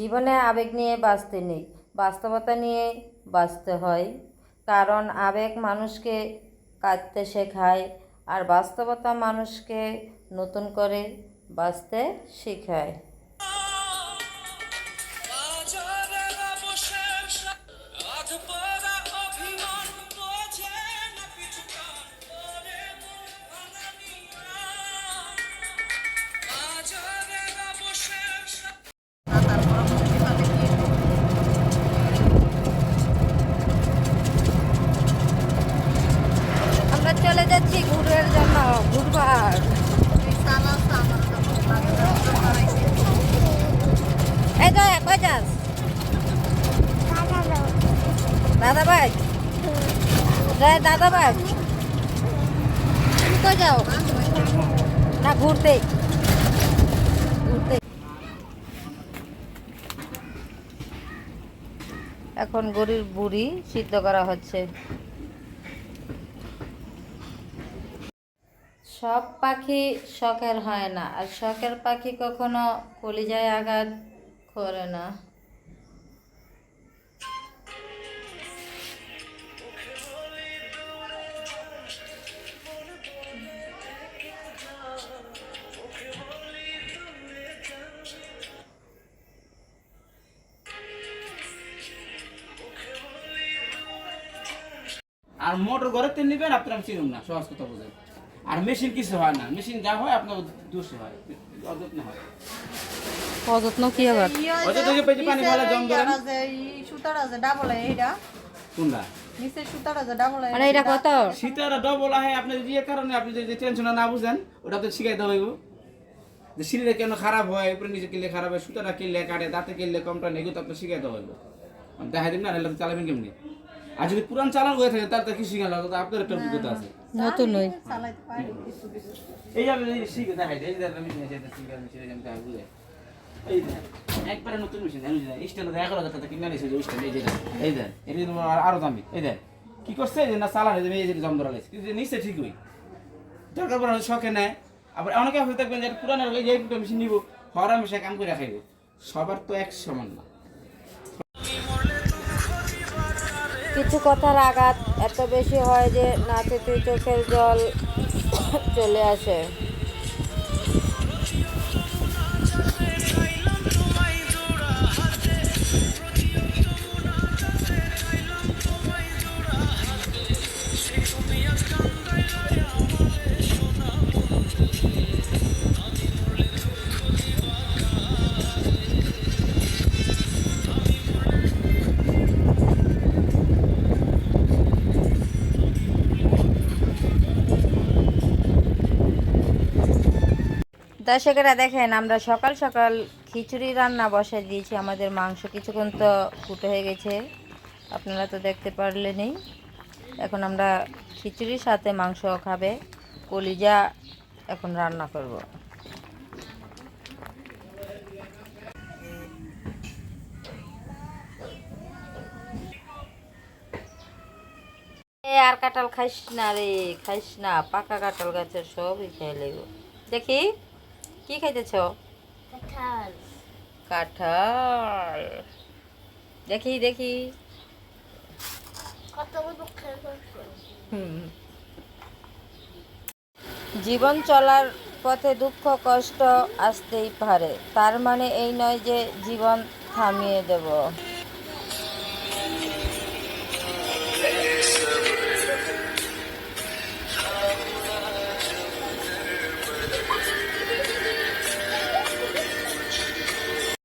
জীবনে আবেগ নিয়ে বাঁচতে নেই, বাস্তবতা নিয়ে বাঁচতে হয়। কারণ আবেগ মানুষকে কাঁদতে শেখায় আর বাস্তবতা মানুষকে নতুন করে বাঁচতে শেখায়। কই যাস দাদা ভাই দাদা ভাই কই যাও। না ঘুরতে। এখন গরির বুড়ি সিদ্ধ করা হচ্ছে। সব পাখি শখের হয় না। আর শখের পাখি কখনো কলিজায় আঘাত করে না। আর মোটর ঘরে তেল নিবেন আপনার চিনুন না সহজ কথা বুঝেন। আর মেশিন কিছু হয় না। মেশিন যা হয় আপনার দোষ হয়। অযত্ন হয়। অযত্ন কি আবার? অযত্ন যে পানি ভরা জম ধরেন। সুতাটা যে ডাবল এইটা। কোনটা? যে ডাবল মানে এটা কত? ডবল আহে আপনি যে কারণে আপনি যদি টেনশন না বুঝেন ওটা তো শিখাইতে হইব। যে সিঁড়িটা কেন খারাপ হয় উপরে নিচে কিনলে খারাপ হয় সুতাটা কিনলে কাটে দাঁতে কিনলে কমটা নেই তো আপনি শিখাইতে হইব। দেখা দিন না নাহলে চালাবেন কেমনি? আর যদি পুরান চালান হয়ে থাকে তাহলে তো কি শিখালো আপনার একটা অভিজ্ঞতা আছে। নতুন কিছু এই আমি এই শিখে দেখাই এই যে আমি শিখে যেটা শিখে আমি শিখে আমি বুঝে এই যে একবারে নতুন মেশিন আমি জানি দেখা করা যাতে কিনে নিয়েছে যে স্টাইল এই যে এই আরও দামি এই যে কি করছে? যে না চালান এই যে এই যে জম ধরা লাগছে। কিন্তু নিচে ঠিকই। দরকার পড়ে শখে নেয়। আবার অনেকে হয়তো দেখবেন যে পুরানো এই যে মেশিন নিব হরা মেশে কাম করে খাইব। সবার তো এক সমান না। কিছু কথার আঘাত এত বেশি হয় যে নাচেতে চোখের জল চলে আসে। দর্শকেরা দেখেন, আমরা সকাল সকাল খিচুড়ি রান্না বসাই দিয়েছি, আমাদের মাংস কিছুক্ষণ তো ফুটে হয়ে গেছে, আপনারা তো দেখতে পারলেনই। এখন আমরা খিচুড়ির সাথে মাংস খাবে, কলিজা এখন রান্না করব। আর কাঁঠাল খাইস না রে, খাইস না, পাকা কাঁঠাল গাছের সবই খেয়ে লেব দেখি। কি খাইতেছ? কাঁঠাল। দেখি দেখি। হুম। জীবন চলার পথে দুঃখ কষ্ট আসতেই পারে। তার মানে এই নয় যে জীবন থামিয়ে দেব।